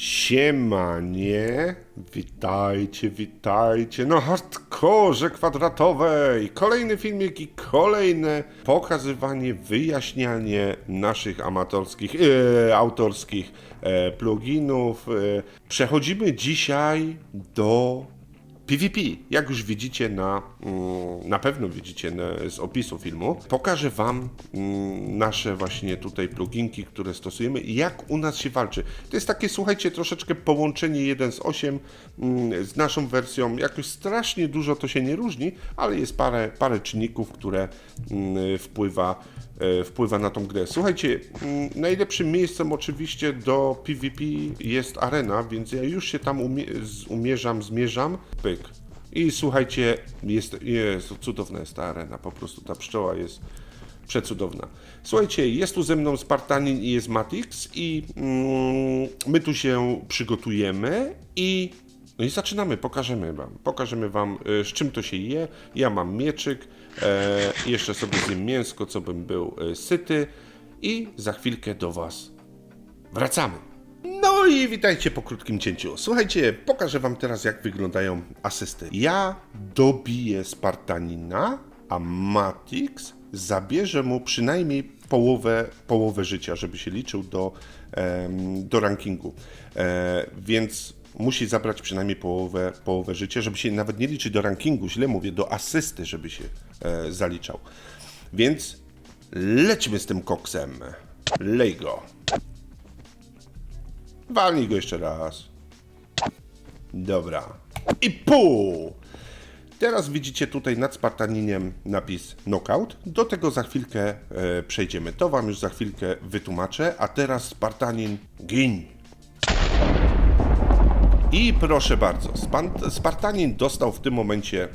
Siemanie, witajcie, witajcie. No hardkorze kwadratowej. Kolejny filmik i kolejne pokazywanie, wyjaśnianie naszych amatorskich, e, autorskich e, pluginów. E, przechodzimy dzisiaj do PvP, jak już widzicie na, mm, na pewno widzicie z opisu filmu, pokażę Wam mm, nasze właśnie tutaj pluginki, które stosujemy i jak u nas się walczy. To jest takie, słuchajcie, troszeczkę połączenie 1 z 8 mm, z naszą wersją. Jakoś strasznie dużo to się nie różni, ale jest parę, parę czynników, które wpływa wpływa na tą grę. Słuchajcie, mm, najlepszym miejscem oczywiście do PvP jest arena, więc ja już się tam umie- umierzam, zmierzam. Pyk. I słuchajcie, jest, jest cudowna jest ta arena, po prostu ta pszczoła jest przecudowna. Słuchajcie, jest tu ze mną Spartanin i jest Matix i mm, my tu się przygotujemy i no i zaczynamy, pokażemy wam. Pokażemy wam y, z czym to się je. Ja mam mieczyk, e, jeszcze sobie zjem mięsko, co bym był e, syty i za chwilkę do was wracamy. No i witajcie po krótkim cięciu. Słuchajcie, pokażę wam teraz jak wyglądają asysty. Ja dobiję Spartanina, a Matix zabierze mu przynajmniej połowę, połowę życia, żeby się liczył do, do rankingu. E, więc musi zabrać przynajmniej połowę, połowę życia, żeby się nawet nie liczyć do rankingu, źle mówię, do asysty, żeby się e, zaliczał. Więc lećmy z tym koksem. Lej go. Walnij go jeszcze raz. Dobra. I pół! Teraz widzicie tutaj nad Spartaninem napis Knockout. Do tego za chwilkę e, przejdziemy. To Wam już za chwilkę wytłumaczę. A teraz Spartanin gin. I proszę bardzo, Spartanin dostał w tym momencie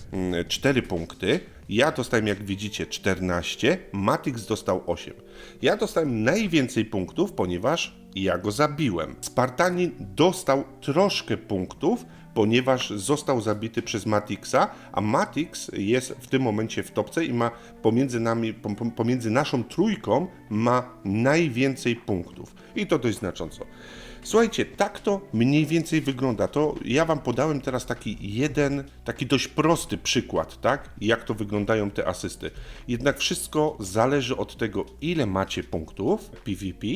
4 punkty. Ja dostałem, jak widzicie, 14. Matix dostał 8. Ja dostałem najwięcej punktów, ponieważ ja go zabiłem. Spartanin dostał troszkę punktów, ponieważ został zabity przez Matixa, a Matix jest w tym momencie w topce i ma pomiędzy nami, pom- pom- pomiędzy naszą trójką ma najwięcej punktów. I to dość znacząco. Słuchajcie, tak to mniej więcej wygląda. To ja wam podałem teraz taki jeden, taki dość prosty przykład, tak? Jak to wyglądają te asysty. Jednak wszystko zależy od tego, ile macie punktów PvP,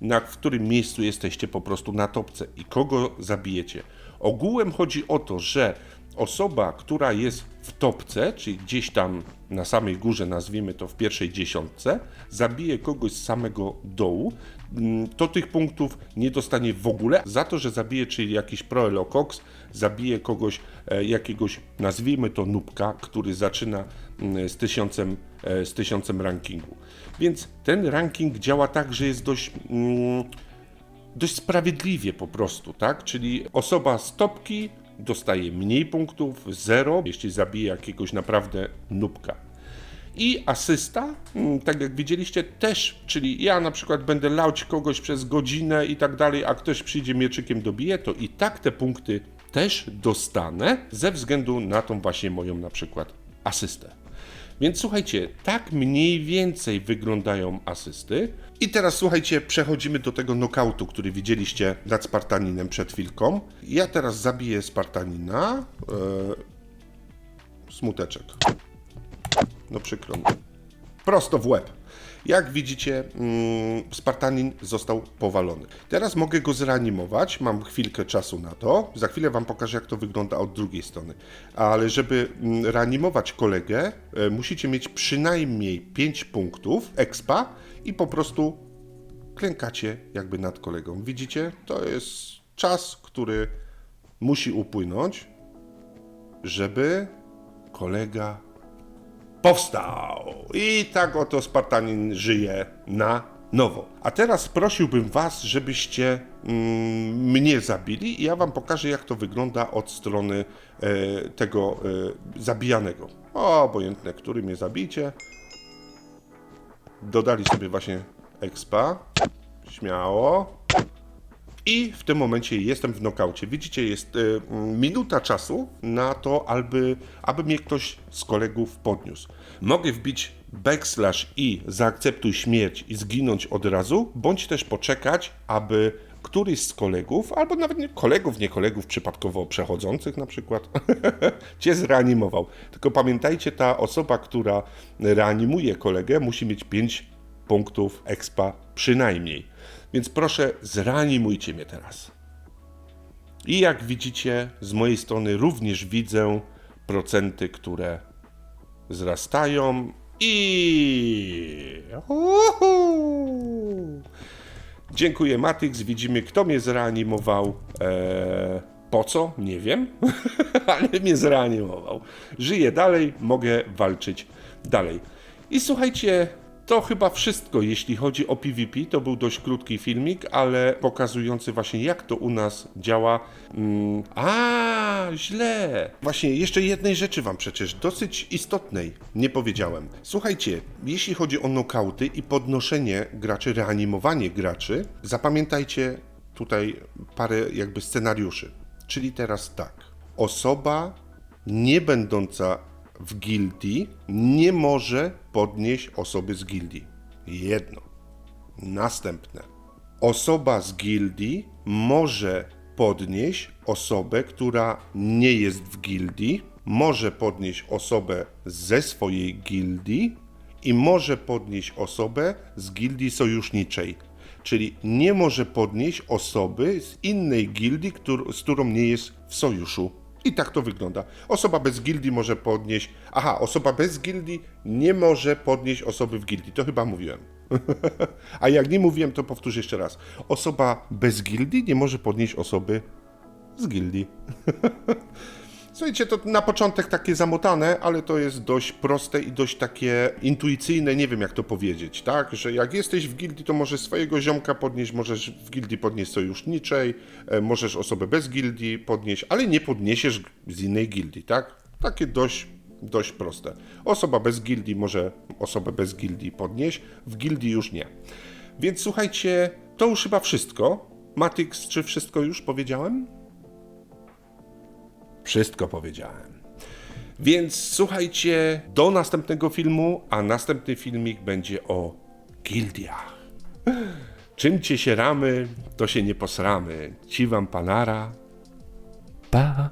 na którym miejscu jesteście po prostu na topce i kogo zabijecie. Ogółem chodzi o to, że osoba, która jest w topce, czyli gdzieś tam na samej górze, nazwijmy to w pierwszej dziesiątce, zabije kogoś z samego dołu, mm, to tych punktów nie dostanie w ogóle. Za to, że zabije, czyli jakiś Proelo Cox, zabije kogoś, e, jakiegoś, nazwijmy to nubka, który zaczyna mm, z tysiącem, e, z tysiącem rankingu. Więc ten ranking działa tak, że jest dość. Mm, dość sprawiedliwie po prostu, tak? Czyli osoba z topki dostaje mniej punktów, zero, jeśli zabije jakiegoś naprawdę nubka. I asysta, mm, tak jak widzieliście, też, czyli ja na przykład będę lać kogoś przez godzinę i tak dalej, a ktoś przyjdzie mieczykiem dobije, to i tak te punkty też dostanę ze względu na tą właśnie moją na przykład asystę. Więc słuchajcie, tak mniej więcej wyglądają asysty. I teraz słuchajcie, przechodzimy do tego knockoutu, który widzieliście nad Spartaninem przed chwilką. Ja teraz zabiję Spartanina. E, smuteczek. No przykro mi. Prosto w łeb. Jak widzicie, mm, Spartanin został powalony. Teraz mogę go zreanimować, mam chwilkę czasu na to. Za chwilę Wam pokażę, jak to wygląda od drugiej strony. Ale żeby mm, reanimować kolegę, e, musicie mieć przynajmniej 5 punktów expa i po prostu klękacie jakby nad kolegą. Widzicie? To jest czas, który musi upłynąć, żeby kolega powstał. I tak oto Spartanin żyje na nowo. A teraz prosiłbym Was, żebyście mm, mnie zabili i ja Wam pokażę, jak to wygląda od strony e, tego e, zabijanego. O, obojętne, który mnie zabijcie. Dodali sobie właśnie expa. Śmiało. I w tym momencie jestem w nokaucie. Widzicie, jest y, minuta czasu na to, aby, aby mnie ktoś z kolegów podniósł. Mogę wbić backslash i zaakceptuj śmierć i zginąć od razu, bądź też poczekać, aby któryś z kolegów, albo nawet nie kolegów, nie kolegów przypadkowo przechodzących na przykład, cię zreanimował. Tylko pamiętajcie, ta osoba, która reanimuje kolegę, musi mieć 5 punktów expa przynajmniej. Więc proszę, zreanimujcie mnie teraz. I jak widzicie, z mojej strony również widzę procenty, które wzrastają i. Uhu! Dziękuję, Matyx. Widzimy, kto mnie zreanimował. Eee, po co? Nie wiem, ale mnie zreanimował. Żyję dalej, mogę walczyć dalej. I słuchajcie, to chyba wszystko, jeśli chodzi o PvP. To był dość krótki filmik, ale pokazujący właśnie, jak to u nas działa. Mm, a, źle. Właśnie, jeszcze jednej rzeczy Wam przecież dosyć istotnej nie powiedziałem. Słuchajcie, jeśli chodzi o nokauty i podnoszenie graczy, reanimowanie graczy, zapamiętajcie tutaj parę jakby scenariuszy. Czyli teraz tak. Osoba nie będąca w gildii nie może podnieść osoby z gildii. Jedno. Następne. Osoba z gildii może podnieść osobę, która nie jest w gildii, może podnieść osobę ze swojej gildii i może podnieść osobę z gildii sojuszniczej. Czyli nie może podnieść osoby z innej gildii, z którą nie jest w sojuszu. I tak to wygląda. Osoba bez gildii może podnieść. Aha, osoba bez gildii nie może podnieść osoby w gildii. To chyba mówiłem. A jak nie mówiłem, to powtórzę jeszcze raz. Osoba bez gildii nie może podnieść osoby z gildii. Słuchajcie, to na początek takie zamotane, ale to jest dość proste i dość takie intuicyjne, nie wiem jak to powiedzieć, tak? Że jak jesteś w gildii, to możesz swojego ziomka podnieść, możesz w gildii podnieść sojuszniczej, e, możesz osobę bez gildii podnieść, ale nie podniesiesz z innej gildii, tak? Takie dość, dość proste. Osoba bez gildii może osobę bez gildii podnieść, w gildii już nie. Więc słuchajcie, to już chyba wszystko. Matix, czy wszystko już powiedziałem? Wszystko powiedziałem. Więc słuchajcie, do następnego filmu, a następny filmik będzie o gildiach. Czym cię się ramy, to się nie posramy. Ci wam panara. Pa.